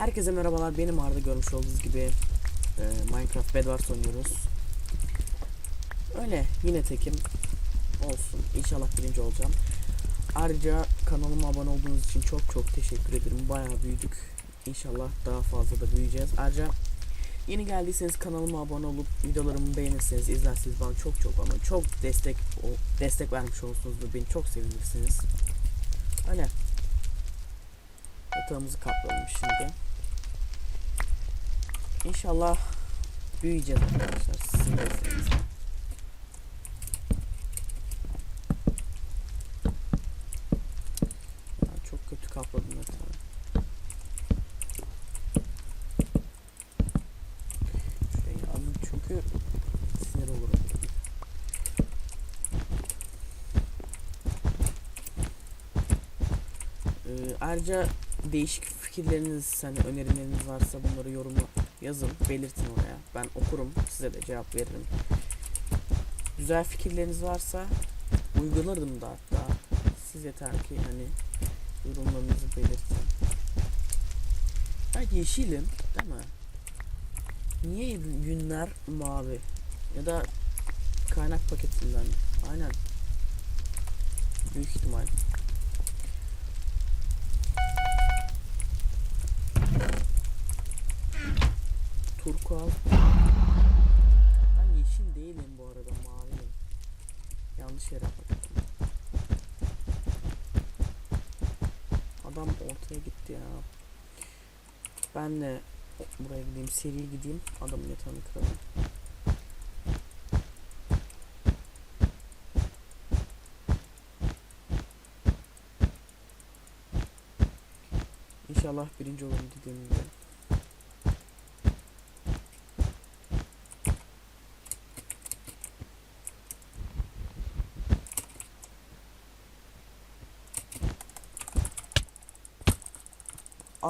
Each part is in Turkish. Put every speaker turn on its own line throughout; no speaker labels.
Herkese merhabalar. Benim Arda görmüş olduğunuz gibi e, Minecraft Bedwars oynuyoruz. Öyle yine tekim. Olsun. İnşallah birinci olacağım. Ayrıca kanalıma abone olduğunuz için çok çok teşekkür ederim. Bayağı büyüdük. İnşallah daha fazla da büyüyeceğiz. Ayrıca yeni geldiyseniz kanalıma abone olup videolarımı beğenirseniz, izlerseniz bana çok çok ama çok destek destek vermiş olursunuz ve beni çok sevinirsiniz. Öyle. Yatağımızı kaplayalım şimdi. İnşallah büyüyeceğiz arkadaşlar. Sizin desteğinizle. Çok kötü kapladım yatağı. Şurayı alayım çünkü sinir olurum. Ee, ayrıca değişik fikirleriniz, hani önerileriniz varsa bunları yoruma yazın, belirtin oraya. Ben okurum, size de cevap veririm. Güzel fikirleriniz varsa uygularım da hatta. Siz yeter ki hani yorumlarınızı belirtin. Ben yeşilim, değil mi? Niye günler mavi? Ya da kaynak paketinden. Aynen. Büyük ihtimal. Turkuaz. Ben yeşil değilim bu arada maviyim. Yanlış yere baktım. Adam ortaya gitti ya. Ben de buraya gideyim seri gideyim adamın yatağını kıralım. İnşallah birinci olurum dediğim gibi.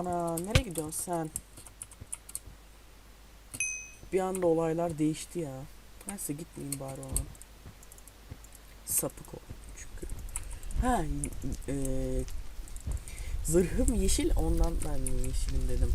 Ana nereye gidiyorsun sen? Bir anda olaylar değişti ya. Neyse gitmeyeyim bari ona. Sapık o çünkü. Ha e, zırhım yeşil ondan ben yeşilim dedim.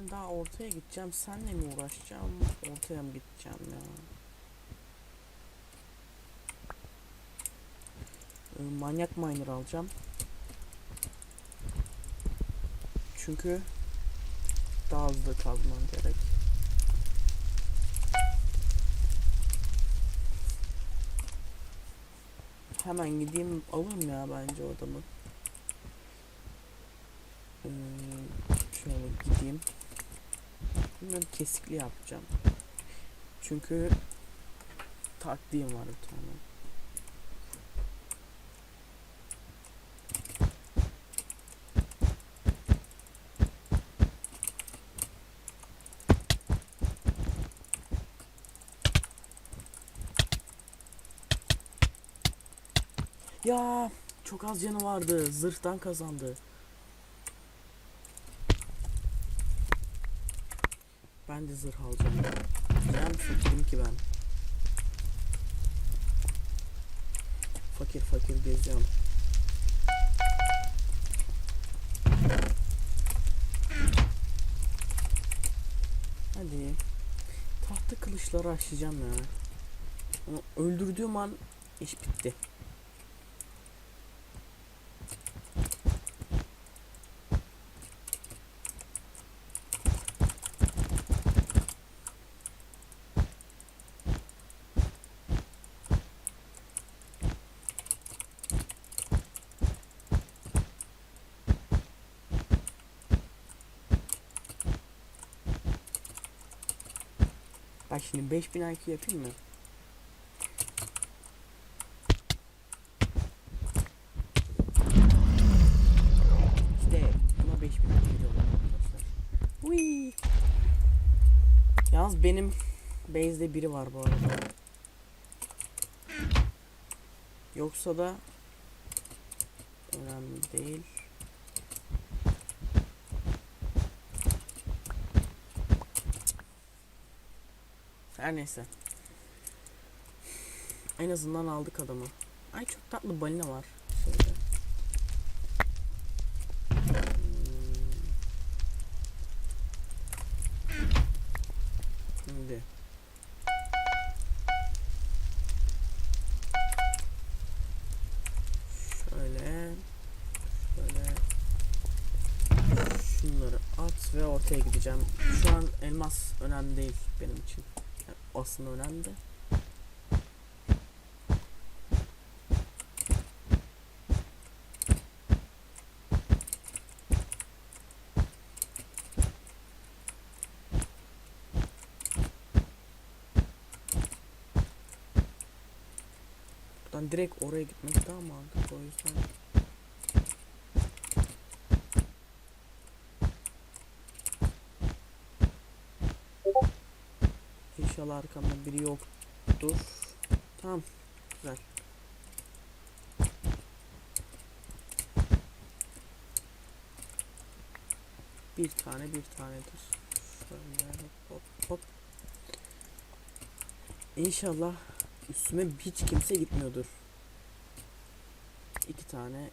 Ben daha ortaya gideceğim. Senle mi uğraşacağım? Ortaya mı gideceğim ya? Ee, manyak miner alacağım. Çünkü daha hızlı kazmam gerek. Hemen gideyim alırım ya bence o adamı. Ee, şöyle gideyim. Bunları kesikli yapacağım. Çünkü taktiğim var bir tane. Ya çok az canı vardı. Zırhtan kazandı. Ben de zırh alacağım. Ben fakirim ki ben. Fakir fakir geziyorum. Hadi. Tahta kılıçları aşacağım ya. Onu öldürdüğüm an iş bitti. Bak şimdi 5000 IQ yapayım mı? İşte buna 5000 IQ arkadaşlar. Uy. Yalnız benim base'de biri var bu arada. Yoksa da önemli değil. Her neyse. En azından aldık adamı. Ay çok tatlı balina var. Hmm. Şimdi. Şöyle. Şöyle. Şunları at ve ortaya gideceğim. Şu an elmas önemli değil benim için. Aslında önemli de. Buradan direkt oraya gitmek daha mantıklı o yüzden. İnşallah arkamda biri yoktur. Tamam. Güzel. Bir tane bir tanedir. Şöyle hop hop. İnşallah üstüme hiç kimse gitmiyordur. İki tane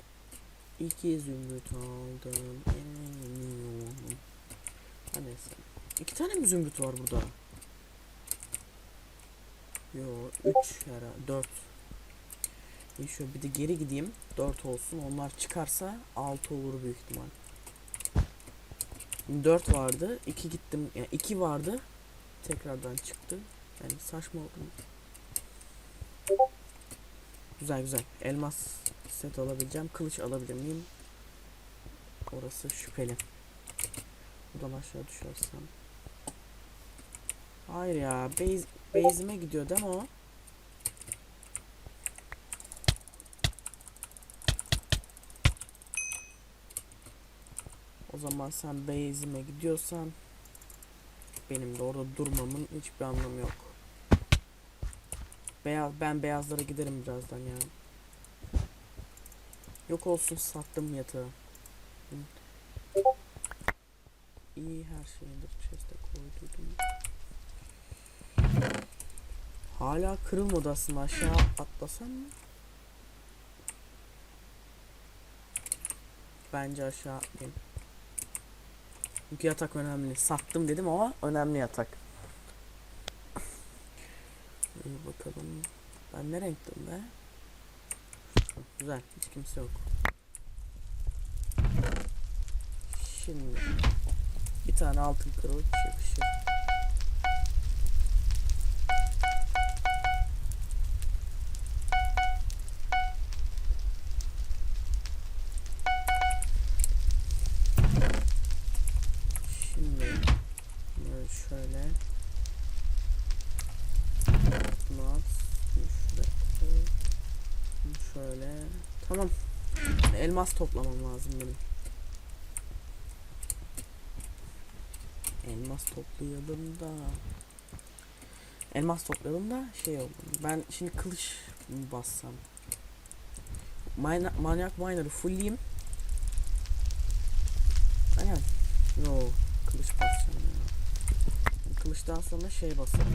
iki zümrüt aldım. Eminim. Neyse. İki tane mi zümrüt var burada? Yo, 3 herhalde 4. İyi şöyle bir de geri gideyim. 4 olsun. Onlar çıkarsa 6 olur büyük ihtimal. 4 vardı. 2 gittim. Yani 2 vardı. Tekrardan çıktı. Yani saçma oldu. Güzel güzel. Elmas set alabileceğim. Kılıç alabilir miyim? Orası şüpheli. Buradan aşağı düşersem. Hayır ya. Base, base'ime gidiyor değil mi o? O zaman sen base'ime gidiyorsan benim de orada durmamın hiçbir anlamı yok. Beyaz, ben beyazlara giderim birazdan ya. Yok olsun sattım yatağı. İyi her şeyindir chest'e koydum. Hala kırılmadı aslında aşağı atlasam mı? Bence aşağı atlayayım. Çünkü yatak önemli. Sattım dedim ama önemli yatak. İyi bakalım. Ben ne renktim be? Güzel. Hiç kimse yok. Şimdi bir tane altın kılıç yakışır. Elmas toplamam lazım benim. Elmas toplayalım da. Elmas toplayalım da şey oldu ben şimdi kılıç mı bassam? Mine, manyak miner'ı fullleyeyim. Aynen. Yo kılıç basacağım ya. Kılıçtan sonra şey basarım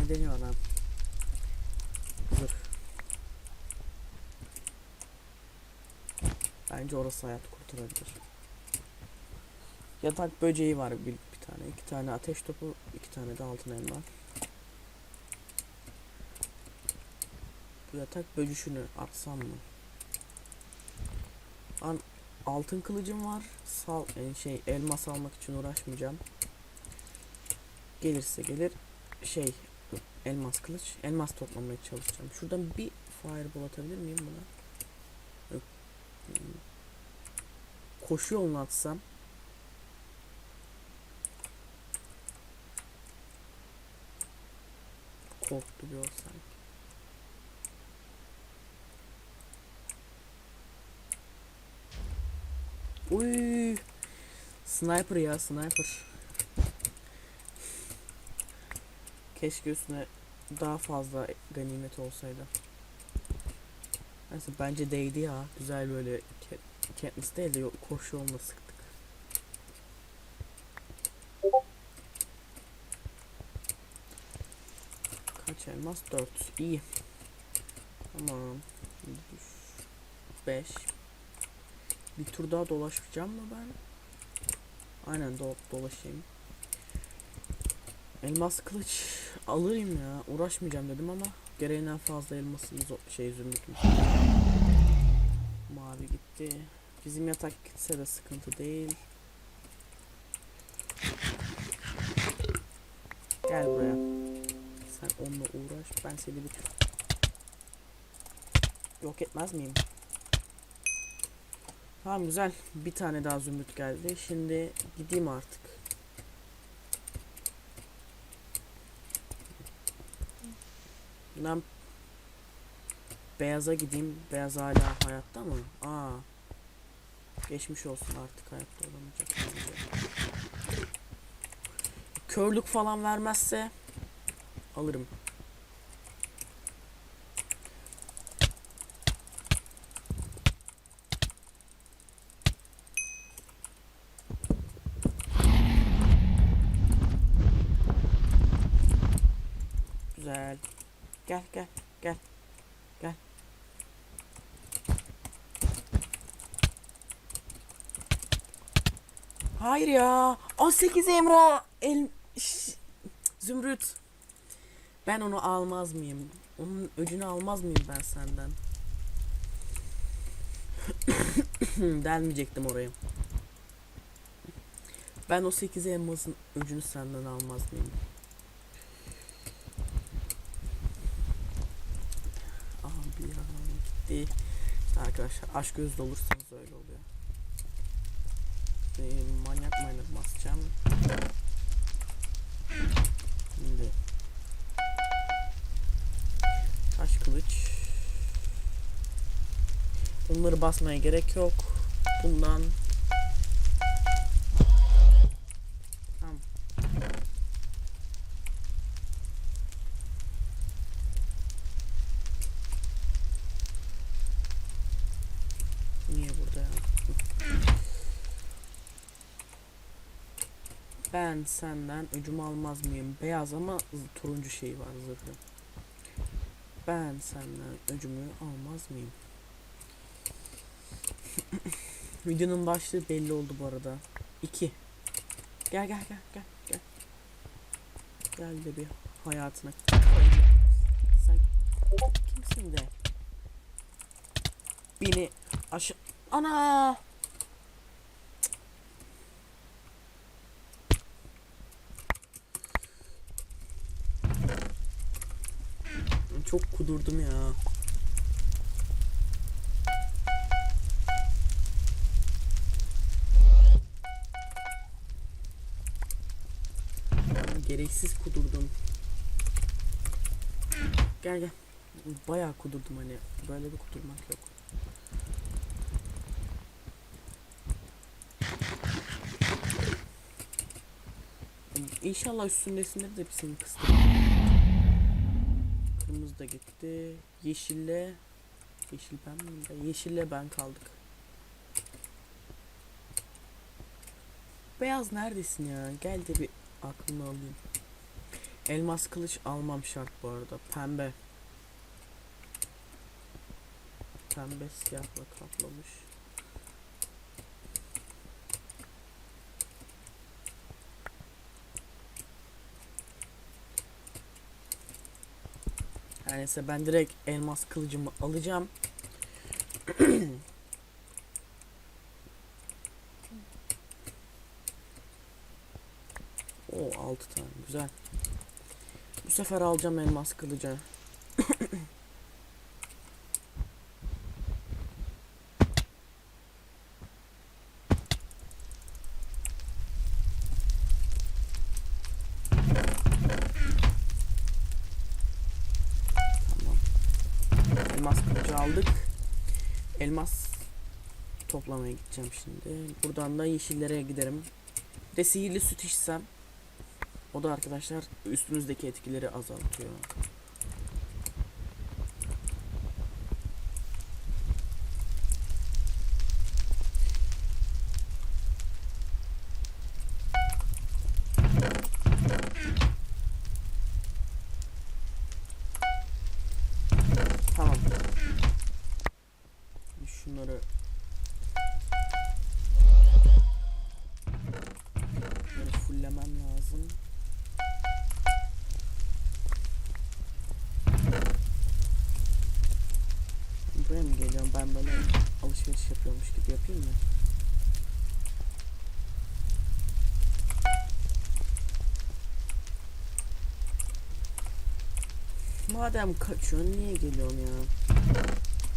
ne deniyor lan zırh bence orası hayat kurtarabilir. Yatak böceği var bir, bir tane. İki tane ateş topu iki tane de altın elma. Bu yatak böcüşünü atsam mı? An altın kılıcım var. Sal e, şey elmas almak için uğraşmayacağım. Gelirse gelir. Şey elmas kılıç elmas toplamaya çalışacağım. Şuradan bir fireball atabilir miyim buna. Koşu yolunu atsam korktu bir o Uy. Sniper ya sniper. Keşke üstüne daha fazla ganimet olsaydı. Neyse bence değdi ya. Güzel böyle Kat- Katniss değil de koşu yoluna sıktık. Kaç elmas? 4. İyi. Tamam. 5. Bir tur daha dolaşacağım mı ben? Aynen do dolaşayım. Elmas kılıç alırım ya. Uğraşmayacağım dedim ama gereğinden fazla elmasımız şey zümrütümüz. Gitti. Bizim yatak gitse de sıkıntı değil. Gel buraya. Sen onunla uğraş. Ben seni bir yok etmez miyim? Tamam güzel. Bir tane daha zümrüt geldi. Şimdi gideyim artık. Ben beyaza gideyim. Beyaz hala hayatta mı? Aa. Geçmiş olsun artık hayatta olamayacak. Körlük falan vermezse alırım. Güzel. Gel gel gel. Gel. Hayır ya. 18 Emra. El Zümrüt. Ben onu almaz mıyım? Onun öcünü almaz mıyım ben senden? Delmeyecektim orayı. Ben o 8 elmasın öcünü senden almaz mıyım? Abi ya gitti. İşte arkadaşlar aşk gözlü olursanız öyle oluyor. Manyak basacağım. Şimdi taş kılıç. Bunları basmaya gerek yok. Bundan Tamam. Niye burada ya? Ben senden öcümü almaz mıyım? Beyaz ama turuncu şey var zırhı. Ben senden öcümü almaz mıyım? Videonun başlığı belli oldu bu arada. 2. Gel gel gel gel gel. Gel de bir hayatına. Sen kimsin de? Beni aşı... Ana! Çok kudurdum ya. Gereksiz kudurdum. Gel gel. Bayağı kudurdum hani. Böyle bir kudurmak yok. İnşallah üstündesindir de bir seni kıstım. Da gitti. Yeşille Yeşil ben miyim? Yeşille ben kaldık. Beyaz neredesin ya? Gel de bir aklını alayım. Elmas kılıç almam şart bu arada. Pembe. Pembe siyahla kaplamış. Neyse ben direkt elmas kılıcımı alacağım. O 6 tane güzel. Bu sefer alacağım elmas kılıcı. Tamam. Elmas kılıcı aldık. Elmas toplamaya gideceğim şimdi. Buradan da yeşillere giderim. Bir de sihirli süt içsem O da arkadaşlar üstünüzdeki etkileri azaltıyor. Alışveriş yapıyormuş gibi yapayım mı? Madem kaçıyorsun niye geliyorsun ya?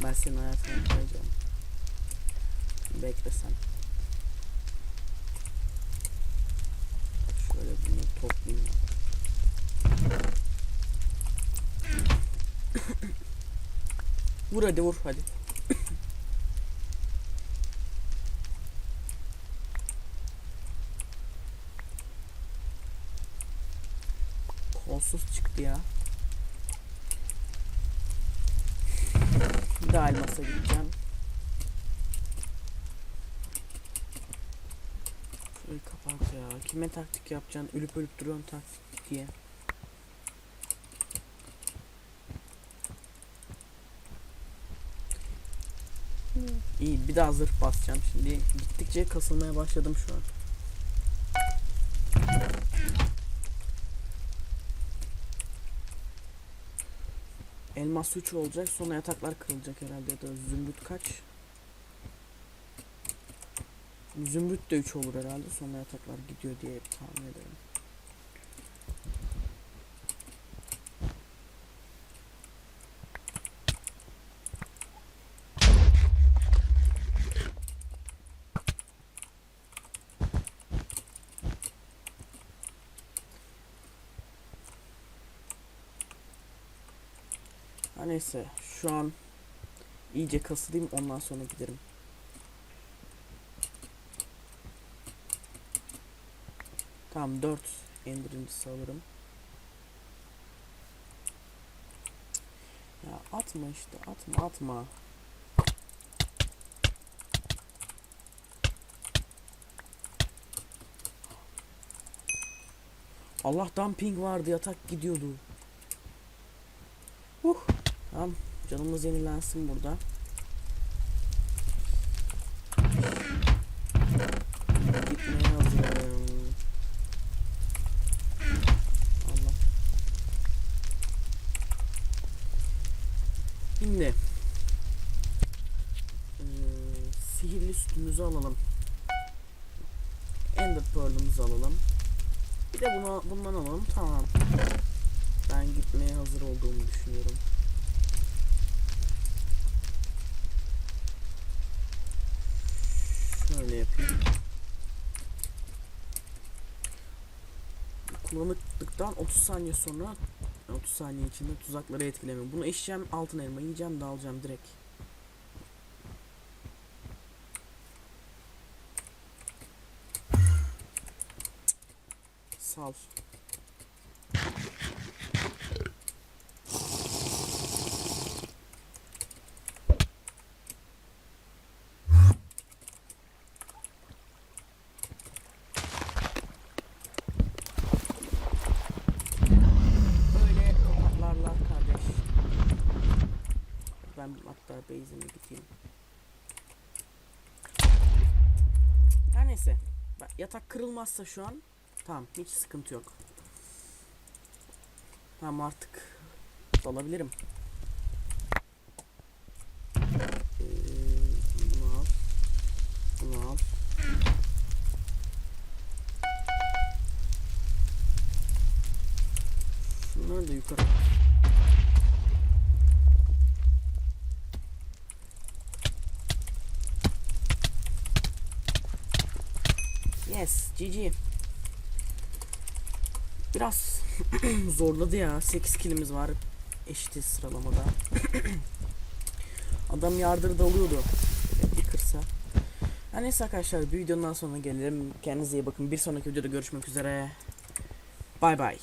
Ben senin hayatına koyacağım. Bekle sen. Şöyle bunu toplayayım. vur hadi vur hadi. Kolsuz çıktı ya. Bir daha elmasa gideceğim. Şurayı kapat ya. Kime taktik yapacaksın? Ölüp ölüp duruyorsun taktik diye. İyi bir daha zırh basacağım şimdi. Gittikçe kasılmaya başladım şu an. Elmas 3 olacak sonra yataklar kırılacak herhalde ya da zümrüt kaç? Zümrüt de 3 olur herhalde sonra yataklar gidiyor diye tahmin ederim. Ha neyse şu an iyice kasılayım ondan sonra giderim. Tamam 4 endirincisi alırım. Ya atma işte atma atma. Allah'tan ping vardı yatak gidiyordu. Uh. Tamam canımız yenilensin burada. Gitmeye hazırım. Allah. Şimdi sihirli sütümüzü alalım. Ender Pearl'ımızı alalım. Bir de bunu bundan alalım. Tamam. Ben gitmeye hazır olduğumu düşünüyorum. Şöyle yapayım. Kullanıldıktan 30 saniye sonra 30 saniye içinde tuzakları etkileme. Bunu eşeceğim altın elma yiyeceğim de direkt. Böyle hatta base'ime gideyim. Her neyse. Bak, Yatak kırılmazsa şu an tamam hiç sıkıntı yok. Tamam artık dalabilirim. Ee. Şunları da yukarı. GG. Biraz zorladı ya. 8 kilimiz var. Eşitiz sıralamada. Adam yardırı dalıyordu. Bir kırsa. Ha neyse arkadaşlar bir videonun daha sonuna gelelim. Kendinize iyi bakın. Bir sonraki videoda görüşmek üzere. Bay bay.